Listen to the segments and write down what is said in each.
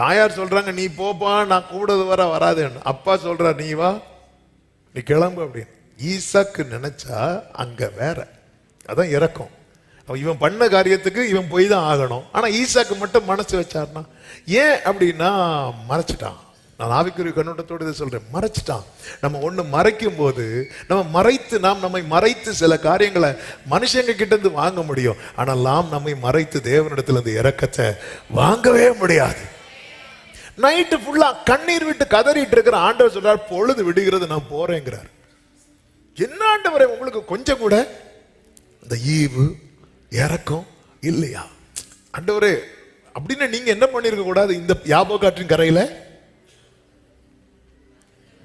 தாயார் சொல்றாங்க நீ போப்பா நான் கூடது வர வராதேன்னு. அப்பா சொல்றார் நீ வா நீ கிளம்பு அப்படின்னு. ஈசாக்கு நினைச்சா அங்க வேற. அதான் இறக்கம். இவன் பண்ண காரியத்துக்கு இவன் போய் தான் ஆகணும். ஆனா ஈசாக்கு மட்டும் மனசு வச்சார்னா ஏன் அப்படின்னா மறைச்சிட்டான். நான் ஆவிக்குரிய கண்ணோட்டத்தோடு இதை சொல்கிறேன் மறைச்சிட்டான். நம்ம ஒன்று மறைக்கும் போது நம்ம மறைத்து நாம் நம்மை மறைத்து சில காரியங்களை மனுஷங்க கிட்டேருந்து வாங்க முடியும். ஆனால் நாம் நம்மை மறைத்து தேவனிடத்தில் இருந்து இறக்கத்தை வாங்கவே முடியாது. நைட்டு ஃபுல்லா கண்ணீர் விட்டு கதறிட்டு இருக்கிற ஆண்டவர் சொல்றார் பொழுது விடுகிறது நான் போறேங்கிறார். என்ன ஆண்டவரை உங்களுக்கு கொஞ்சம் கூட இந்த ஈவு இறக்கம் இல்லையா? ஆண்டவரே அப்படின்னு நீங்க என்ன பண்ணிருக்க கூடாது? இந்த யாபோ காற்றின் கரையில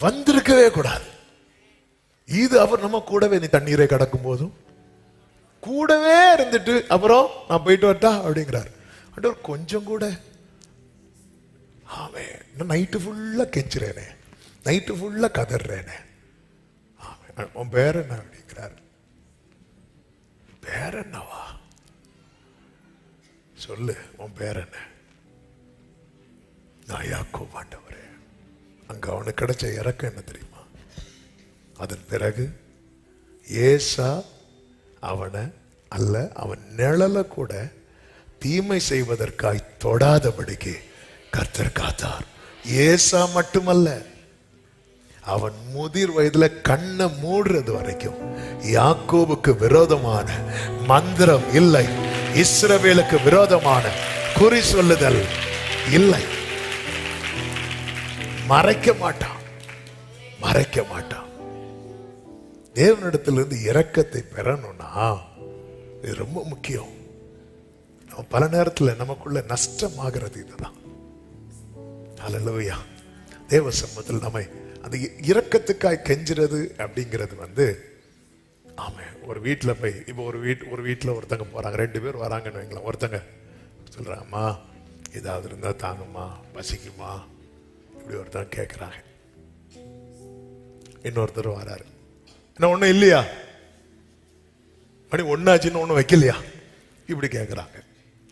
வந்திருக்கவே கூடாது. இது அவர் நம்ம கூடவே நீ தண்ணீரை கடக்கும் போதும் கூடவே இருந்துட்டு அப்புறம் நான் போயிட்டு வரட்டா? அப்படிங்கிறார். ஆண்டவர் கொஞ்சம் கூட ஆமே. நான் நைட்டு ஃபுல்லாக கெஞ்சுறேனே. நைட்டு ஃபுல்லாக கதறேனே. ஆமே. உன் பேர் என்ன அப்படிங்கிறார். பேர் என்னவா? சொல்லு உன் பேர் என்ன? நான் யாக்கோ மாட்டவரே அங்கே அவனுக்கு கிடைச்ச இறக்கம் என்ன தெரியுமா? அதன் பிறகு ஏசா அவனை அல்ல அவன் நிழல கூட தீமை செய்வதற்காய் தொடாதபடிக்கு கர்த்தர் காத்தார். ஏசா மட்டுமல்ல அவன் முதிர் வயதுல கண்ணை மூடுறது வரைக்கும் யாக்கோபுக்கு விரோதமான மந்திரம் இல்லை இஸ்ரவேலுக்கு விரோதமான குறி சொல்லுதல் இல்லை. மறைக்க மாட்டான் மறைக்க மாட்டான். தேவனிடத்திலிருந்து இரக்கத்தை பெறணும்னா இது ரொம்ப முக்கியம். நம்ம பல நேரத்துல நமக்குள்ள நஷ்டமாகிறது இதுதான். அலலவையா தேவ சமூகத்தில் நம்மை அந்த இ- இரக்கத்துக்காய் கெஞ்சுறது அப்படிங்கிறது வந்து ஆமாம் ஒரு வீட்டில் போய் இப்போ ஒரு வீட் ஒரு வீட்டில் ஒருத்தங்க போகிறாங்க ரெண்டு பேர் வராங்கன்னு வைங்களேன். ஒருத்தங்க சொல்றாங்கம்மா ஏதாவது இருந்தால் தாங்கம்மா பசிக்குமா? இப்படி ஒருத்தங்க கேட்குறாங்க இன்னொருத்தர் வராரு. என்ன ஒன்றும் இல்லையா? மணி ஒன்றாச்சுன்னு ஒன்றும் வைக்கலையா? இப்படி கேட்குறாங்க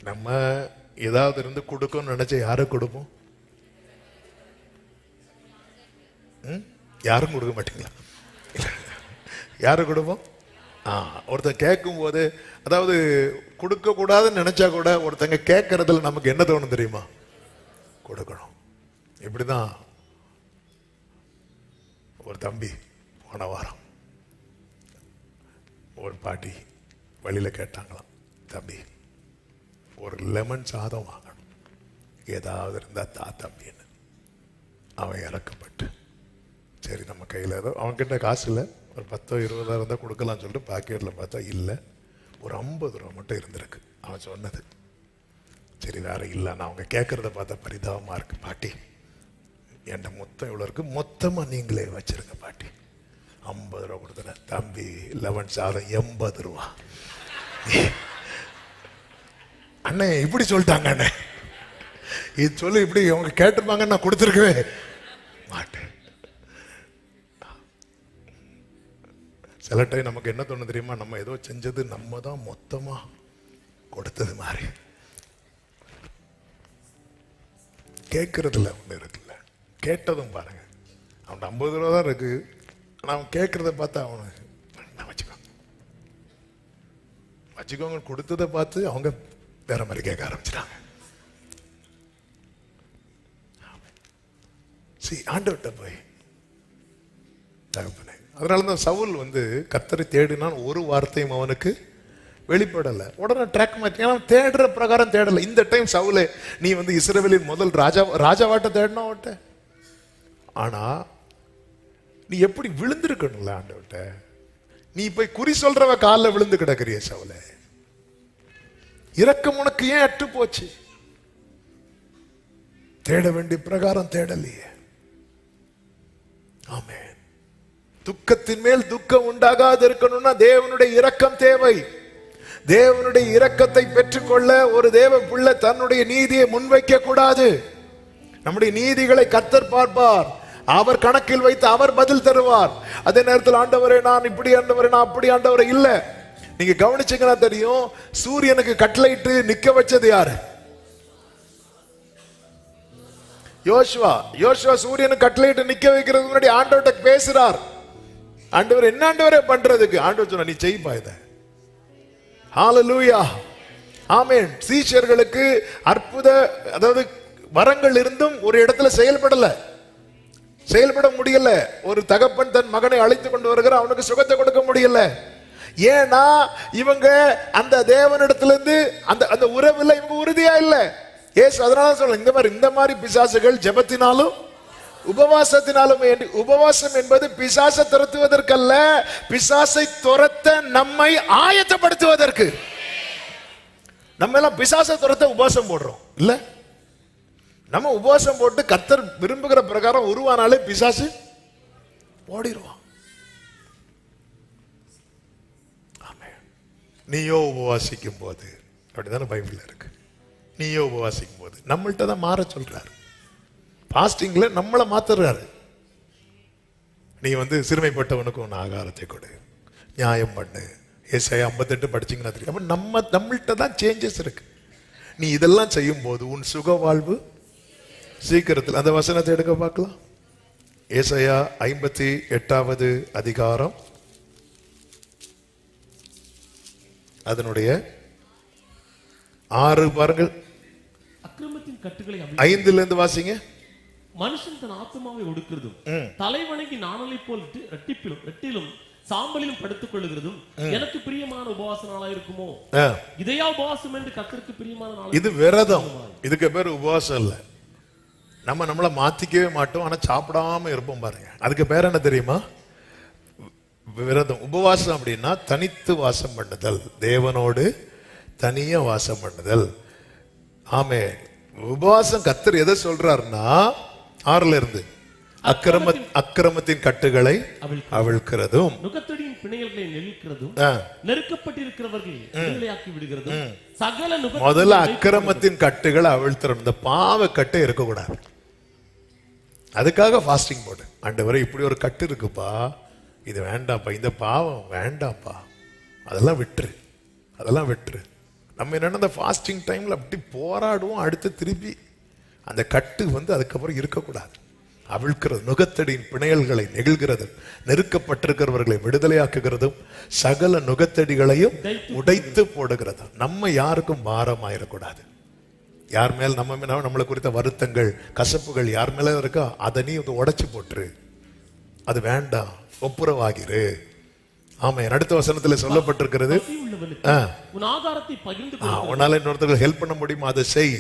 நம்ம ஏதாவது இருந்து கொடுக்கணும்னு நினச்சா யாரை கொடுப்போம்? யாரும் கொடுக்க மாட்டீங்களா? இல்ல. யாரு கொடுப்போம் ஆ ஒருத்தன் கேட்கும் போது அதாவது கொடுக்கக்கூடாதுன்னு நினச்சா கூட ஒருத்தங்க கேட்கறதுல நமக்கு என்ன தோணும் தெரியுமா? கொடுக்கணும். இப்படி தான் ஒரு தம்பி போன வாரம் ஒரு பாட்டி வழியில் கேட்டாங்களாம் தம்பி ஒரு லெமன் சாதம் வாங்கணும். ஏதாவது இருந்தால் தா தம்பின்னு. அவன் இறக்கப்பட்டு. சரி நம்ம கையில் ஏதோ அவங்ககிட்ட காசு இல்லை. ஒரு பத்தோ இருபதாயிரம் இருந்தால் கொடுக்கலாம்னு சொல்லிட்டு பாக்கெட்டில் பார்த்தா இல்லை. ஒரு ஐம்பது ரூபா மட்டும் இருந்திருக்கு அவன் சொன்னது. சரி வேற இல்லை. நான் அவங்க கேட்குறத பார்த்தா பரிதாபமாக இருக்குது பாட்டி. என்கிட்ட மொத்தம் இவ்வளோ இருக்குது மொத்தமாக நீங்களே வச்சிருங்க பாட்டி. ஐம்பது ரூபா கொடுத்துறேன் தம்பி லெவன் சாதம் எண்பது ரூபா. அண்ணே இப்படி சொல்லிட்டாங்க அண்ணே. இது சொல்லி இப்படி அவங்க கேட்டிருப்பாங்க நான் கொடுத்துருக்குவேன் சில டைம் நமக்கு என்ன தோணும் தெரியுமா? நம்ம ஏதோ செஞ்சது நம்ம தான் மொத்தமாக கொடுத்தது மாதிரி. கேட்கறதுல ஒன்று இருக்குல்ல. கேட்டதும் பாருங்க. அவன் ஐம்பது ரூபா தான் இருக்கு. ஆனால் அவன் கேட்கறத பார்த்தா அவனுக்கு வச்சுக்கோங்க. வச்சுக்கோங்க கொடுத்ததை பார்த்து அவங்க வேற மாதிரி கேட்க ஆரம்பிச்சிட்டாங்க. சரி ஆண்டவர்கிட்ட போய் தகப்பனே. அதனால தான் சவுல் வந்து கத்தரை தேடினான் ஒரு வார்த்தையும் அவனுக்கு வெளிப்படலை. உடனே ட்ராக் மாற்றி ஏன்னா தேடுற பிரகாரம் தேடல. இந்த டைம் சவுலே நீ வந்து இஸ்ரேவேலின் முதல் ராஜா ராஜாவாட்ட தேடினா அவட்ட ஆனா நீ எப்படி விழுந்திருக்கணும்ல ஆண்டவட்ட நீ போய் குறி சொல்றவ காலில் விழுந்து கிடக்குறிய சவுலே. இறக்கம் உனக்கு ஏன் அற்று போச்சு தேட வேண்டிய பிரகாரம் தேடலையே. துக்கத்தின் மேல் துக்கம் உண்டாகாது இருக்கணும்னா தேவனுடைய இரக்கம் தேவை. தேவனுடைய இரக்கத்தை பெற்றுக்கொள்ள ஒரு தேவ பிள்ளை தன்னுடைய நீதியை முன்வைக்க கூடாது. நம்முடைய நீதிகளை கத்தர் பார்ப்பார். அவர் கணக்கில் வைத்து அவர் பதில் தருவார். அதே நேரத்தில் ஆண்டவரே நான் இப்படி ஆண்டவரே நான் அப்படி ஆண்டவரே இல்ல. நீங்க கவனிச்சீங்கன்னா தெரியும் சூரியனுக்கு கட்டளையிட்டு நிக்க வச்சது யாரு? யோசுவா. யோசுவா சூரியனை கட்டளையிட்டு நிக்க வைக்கிறது முன்னாடி ஆண்டவர்கிட்ட பேசுறார். ஆண்டவர் என்ன ஆண்டவரே பண்றதுக்கு? ஆண்டவர் சொன்ன நீ செய்ப்பா இத. ஹாலலூயா ஆமேன் சீஷர்களுக்கு அற்புத அதாவது வரங்கள் இருந்தும் ஒரு இடத்துல செயல்படல. செயல்பட முடியல. ஒரு தகப்பன் தன் மகனை அழைத்து கொண்டு வருகிறார் அவனுக்கு சுகத்தை கொடுக்க முடியல. ஏன்னா இவங்க அந்த தேவனிடத்திலிருந்து அந்த அந்த உறவில் இவங்க உறுதியா இல்லை. ஏசு அதனால சொல்ல இந்த மாதிரி இந்த மாதிரி பிசாசுகள் ஜெபத்தினாலும் உபவாசத்தினாலும் உபவாசம் என்பது பிசாசை துரத்துவதற்கல்ல பிசாசை துரத்த நம்மை ஆயத்தப்படுத்துவதற்கு. நம்ம எல்லாம் பிசாசை துரத்த உபவாசம் போடுறோம் இல்ல? நம்ம உபவாசம் போட்டு கத்தர் விரும்புகிற பிரகாரம் உருவானாலே பிசாசு ஓடிடுவான். நீயோ உபவாசிக்கும் போது அப்படிதானே பைபிள் இருக்கு. நீயோ உபவாசிக்கும் போது நம்மள்கிட்ட தான் மாற சொல்றாரு. பாஸ்டிங்ல நம்மளை மாத்துறாரு. நீ வந்து சிறுமைப்பட்டவனுக்கு உன் ஆகாரத்தை கொடு. நியாயம் பண்ணு. ஏசாய ஐம்பத்தெட்டு படிச்சீங்கன்னா தெரியும். அப்ப நம்ம நம்மள்ட்ட தான் சேஞ்சஸ் இருக்கு. நீ இதெல்லாம் செய்யும் போது உன் சுக வாழ்வு சீக்கிரத்தில் அந்த வசனத்தை எடுக்க பார்க்கலாம். ஏசாயா ஐம்பத்தி எட்டாவது அதிகாரம். அதனுடைய ஆறு பாருங்கள். ஐந்துல இருந்து வாசிங்க. மனுஷன் தன் ஆத்மாவை ஒடுக்கிறதும் தலைவணங்கி நாணலை போல் ரெட்டி- ரெட்டிப்பிலும் ரெட்டிலும் சாம்பலிலும் படுத்துக் கொள்ளுகிறதும் எனக்கு பிரியமான உபவாச நாளா இருக்குமோ? இதையா உபவாசம் என்று கர்த்தருக்கு பிரியமான நாள் இது விரதம். இதுக்கு பேர் உபவாசம் இல்ல. நம்ம நம்மள மாத்திக்கவே மாட்டோம் ஆனா சாப்பிடாம இருப்போம் பாருங்க. அதுக்கு பேர் என்ன தெரியுமா? விரதம். உபவாசம் அப்படின்னா தனித்து வாசம் பண்ணுதல். தேவனோடு தனியா வாசம் பண்ணுதல். ஆமே உபவாசம் கத்தர் எதை சொல்றாருன்னா ஆறுல இருந்து அக்கிரம அக்கிரமத்தின் கட்டுகளை அவிழ்க்கிறதும். நுகத்தடியின் பிணையல்களை நெருக்கிறதும் நெருக்கப்பட்டிருக்கிறவர்களை சகல முதல்ல அக்கிரமத்தின் கட்டுகளை அவிழ்த்துறோம். இந்த பாவ கட்டு இருக்கக்கூடாது. அதுக்காக ஃபாஸ்டிங் போடு. ஆண்டவரே இப்படி ஒரு கட்டு இருக்குப்பா. இது வேண்டாம்ப்பா. இந்த பாவம் வேண்டாம்ப்பா. அதெல்லாம் விட்டுரு. அதெல்லாம் விட்டுரு. நம்ம என்னன்னா இந்த ஃபாஸ்டிங் டைம்ல அப்படி போராடுவோம். அடுத்து திருப்பி அந்த கட்டு வந்து அதுக்கப்புறம் இருக்கக்கூடாது. அவிழ்க்கிறது நுகத்தடியின் பிணையல்களை நெகிழ்கிறது நெருக்கப்பட்டிருக்கிறவர்களை விடுதலையாக்குகிறதும் சகல நுகத்தடிகளையும் உடைத்து போடுகிறதும். நம்ம யாருக்கும் பாரமாயிடக்கூடாது யார் மேல் நம்ம மேல நம்மளை குறித்த வருத்தங்கள் கசப்புகள் யார் மேல இருக்கோ அதை நீ வந்து உடைச்சு போட்டுரு. அது வேண்டாம் ஒப்புரவாகிரு. ஆமா அடுத்த வசனத்துல சொல்லப்பட்டிருக்கிறது. உன் ஆகாரத்தை பகிர்ந்து உன்னால இன்னொருத்தர்கள் ஹெல்ப் பண்ண முடியுமா? அதை செய்.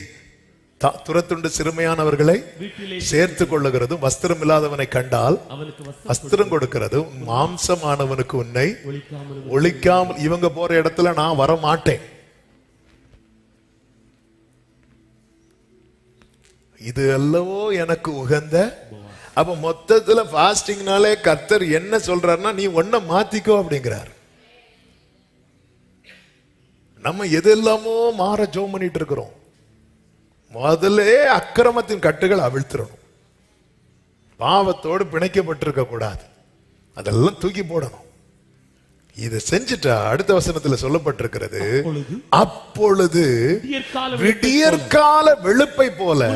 துரத்துண்டு சிறுமையானவர்களை சேர்த்து கொள்ளுகிறதும் வஸ்திரம் இல்லாதவனை கண்டால் வஸ்திரம் கொடுக்கிறதும் மாம்சமானவனுக்கு உன்னை ஒழிக்காமல் ஒழிக்காமல் இவங்க போற இடத்துல நான் வர மாட்டேன். இது அல்லவோ எனக்கு உகந்த அப்ப மொத்தத்துல பாஸ்டிங்னாலே கர்த்தர் என்ன சொல்றாருன்னா நீ ஒன்ன மாத்திக்கோ அப்படிங்கிறார். நம்ம எதெல்லாமோ மாற ஜோம் பண்ணிட்டு இருக்கிறோம். முதல்ல அக்கிரமத்தின் கட்டுகள் அவிழ்த்துறணும் பாவத்தோடு பிணைக்கப்பட்டிருக்க கூடாது. அதெல்லாம் தூக்கி போடணும். இதை செஞ்சுட்டா அடுத்த வசனத்துல சொல்லப்பட்டிருக்கிறது அப்பொழுது விடியற்கால வெளுப்பை போல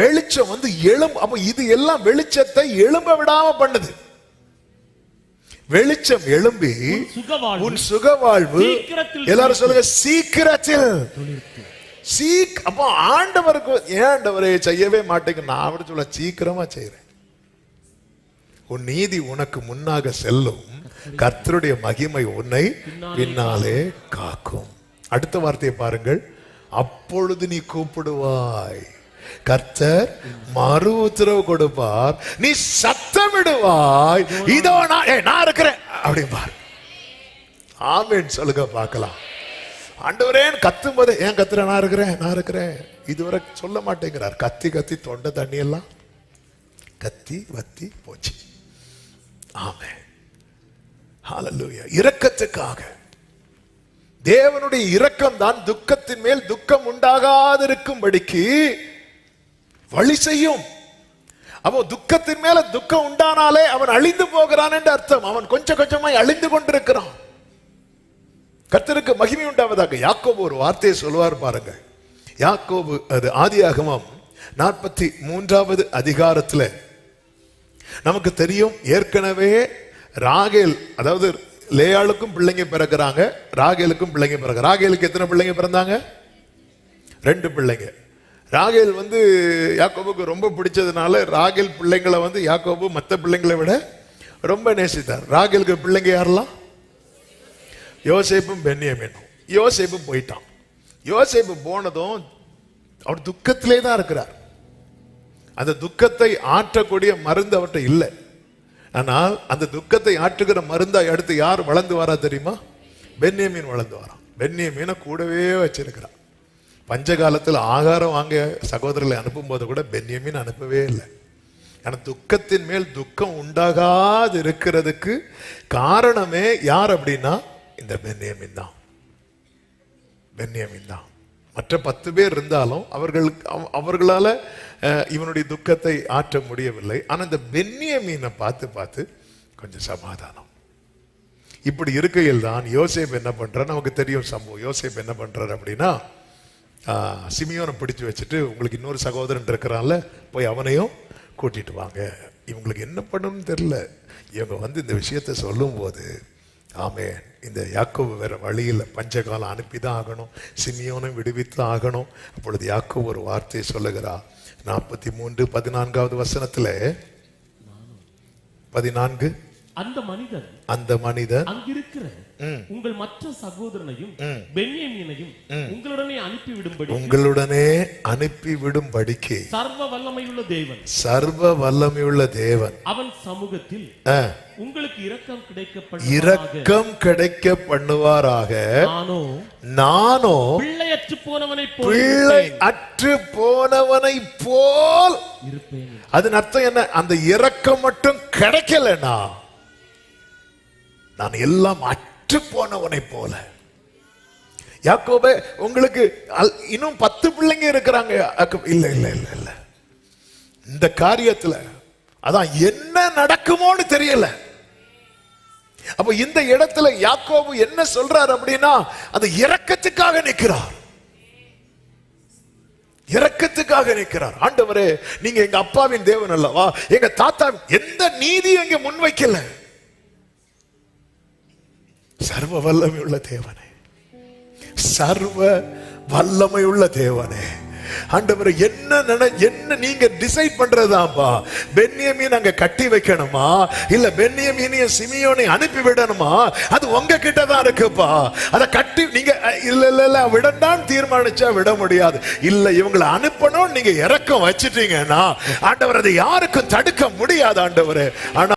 வெளிச்சம் வந்து எழும் அப்ப இது எல்லாம் வெளிச்சத்தை எழும்ப விடாம பண்ணுது. வெளிச்சம் எழும்பி உன் சுக வாழ்வு எல்லாரும் சொல்லுங்க சீக்கிரத்தில். சீக் அப்போ ஆண்டவருக்கு ஏன் ஆண்டவரே செய்யவே மாட்டேங்க நான் அவர் சொல்ல சீக்கிரமா செய்யறேன் உன் நீதி உனக்கு முன்னாக செல்லும். கர்த்தருடைய மகிமை உன்னை பின்னாலே காக்கும். அடுத்த வார்த்தையை பாருங்கள். அப்பொழுது நீ கூப்பிடுவாய். கர்த்தர் மறு உத்தரவு கொடுப்பார். நீ சத்தமிடுவாய். இதோ நான் நான் இருக்கிறேன். அப்படிம்பார். ஆமேன் சொல்லுங்க பார்க்கலாம். ஆண்டவரேன் கத்தும் போது ஏன் கத்துற நான் இருக்கிறேன் நான் இருக்கிறேன். இதுவரை சொல்ல மாட்டேங்கிறார். கத்தி கத்தி தொண்டை தண்ணி எல்லாம் கத்தி வத்தி போச்சு. ஆமே ஹalleluya இரக்கத்துக்காக. தேவனுடைய இரக்கம் தான் துக்கத்தின் மேல் துக்கம் உண்டாகாதிருக்கும்படிக்கு வழி செய்யும். அவன் துக்கத்தின் மேல துக்கம் உண்டானாலே அவன் அழிந்து போகிறான் என்று அர்த்தம். அவன் கொஞ்சம் கொஞ்சமாய் அழிந்து கொண்டிருக்கிறான். கர்த்தருக்கு மகிமை உண்டாவதாக யாக்கோபு ஒரு வார்த்தையை சொல்லுவார் பாருங்க. யாக்கோபு அது ஆதியாகமம் நாற்பத்தி மூன்றாவது அதிகாரத்தில் நமக்கு தெரியும் ஏற்கனவே ராகேல் அதாவது லேயாளுக்கும் பிள்ளைங்க பிறகுறாங்க ராகேலுக்கும் பிள்ளைங்க பிறகு ராகேலுக்கு எத்தனை பிள்ளைங்க பிறந்தாங்க? ரெண்டு பிள்ளைங்க. ராகேல் வந்து யாக்கோபுக்கு ரொம்ப பிடிச்சதுனால ராகேல் பிள்ளைங்களை வந்து யாக்கோபு மற்ற பிள்ளைங்களை விட ரொம்ப நேசித்தார். ராகேலுக்கு பிள்ளைங்க யாரெல்லாம்? யோசேப்பும் பென்னியமீனும் யோசேப்பும் போயிட்டான். யோசேப்பு போனதும் அவர் துக்கத்திலே தான் இருக்கிறார். அந்த துக்கத்தை ஆற்றக்கூடிய மருந்து அவர்கிட்ட இல்லை. ஆனால் அந்த துக்கத்தை ஆற்றுகிற மருந்தை அடுத்து யார் வளர்ந்து வரா தெரியுமா? பென்னியமீன் வளர்ந்து வரான். பென்னியமீனை கூடவே வச்சிருக்கிறான். பஞ்ச காலத்தில் ஆகாரம் வாங்க சகோதரர்களை அனுப்பும்போது கூட பென்னியமீன் அனுப்பவே இல்லை. ஆனால் துக்கத்தின் மேல் துக்கம் உண்டாகாது இருக்கிறதுக்கு காரணமே யார் அப்படின்னா இந்த பென்யமின் தான். பென்யமின் தான். மற்ற பத்து பேர் இருந்தாலும் அவர்களுக்கு அவர்களால் அவர்களால இவனுடைய துக்கத்தை ஆற்ற முடியவில்லை. ஆனால் இந்த பென்யமீனை பார்த்து பார்த்து கொஞ்சம் சமாதானம். இப்படி இருக்கையில் தான் யோசேப் என்ன பண்ணுறாரு நமக்கு தெரியும் சம்பவம். யோசேப் என்ன பண்ணுறாரு அப்படின்னா சிமியோனை பிடிச்சு வச்சுட்டு உங்களுக்கு இன்னொரு சகோதரன் இருக்கிறான்ல போய் அவனையும் கூட்டிட்டு வாங்க. இவங்களுக்கு என்ன பண்ணணும்னு தெரில இவங்க வந்து இந்த விஷயத்தை சொல்லும்போது ஆமே இந்த யாக்கோவு வேற வழியில் பஞ்சகாலம் அனுப்பி தான் ஆகணும். சிமியோனை விடுவித்து ஆகணும். அப்பொழுது யாக்கோ ஒரு வார்த்தையை சொல்லுகிறார். நாற்பத்தி மூன்று பதினான்காவது வசனத்தில் பதினான்கு அந்த மனிதன் அந்த மனிதன் அங்கிருக்கிற உங்கள் மற்ற சகோதரனையும் பென்யமீனையும் உங்களுடனே அனுப்பிவிடும்படி உங்களுடனே அனுப்பி விடும்படிக்கு சர்வ வல்லமையுள்ள தேவன். சர்வ வல்லமையுள்ள தேவன். அவன் சமூகத்தில் உங்களுக்கு இரக்கம் கிடைக்கப்பட்ட இரக்கம் கிடைக்க பண்ணுவாராக நானோ நானோ பிள்ளையற்று போனவனை போல் பிள்ளை அற்று போனவனை போல் இருப்பேன். அதன் அர்த்தம் என்ன? அந்த இரக்கம் மட்டும் கிடைக்கலனா? நான் எல்லாம் அற்று போனவனை போல. யாக்கோபே உங்களுக்கு அல்- இன்னும் பத்து பிள்ளைங்க இருக்கிறாங்க யாக்கோபு. இல்ல இல்ல இல்ல இல்ல. இந்த காரியத்துல அதான் என்ன நடக்குமோன்னு தெரியல. அப்ப இந்த இடத்துல யாக்கோபு என்ன சொல்றார் அப்படின்னா அந்த இறக்கத்துக்காக நிற்கிறார். இறக்கத்துக்காக நிற்கிறார். ஆண்டவரே நீங்க எங்க அப்பாவின் தேவன் அல்லவா? எங்க தாத்தா எந்த நீதியும் இங்க முன்வைக்கல. சர்வ வல்லமையுள்ள தேவனே. சர்வ வல்லமையுள்ள தேவனே. ஆண்டவர் என்ன நினை என்ன நீங்க டிசைட் பண்றதாப்பா பென்னியமீன் அங்க கட்டி வைக்கணுமா? இல்ல பென்னியமீனிய சிமியோனை அனுப்பி விடணுமா? அது உங்க கிட்ட தான் இருக்குப்பா. அத கட்டி நீங்க இல்ல இல்ல இல்ல விடண்டான்னு தீர்மானிச்சா விட முடியாது. இல்ல இவங்களை அனுப்பணும் நீங்க இறக்கம் வச்சிட்டீங்கன்னா ஆண்டவர் அதை யாருக்கும் தடுக்க முடியாது ஆண்டவர். ஆனா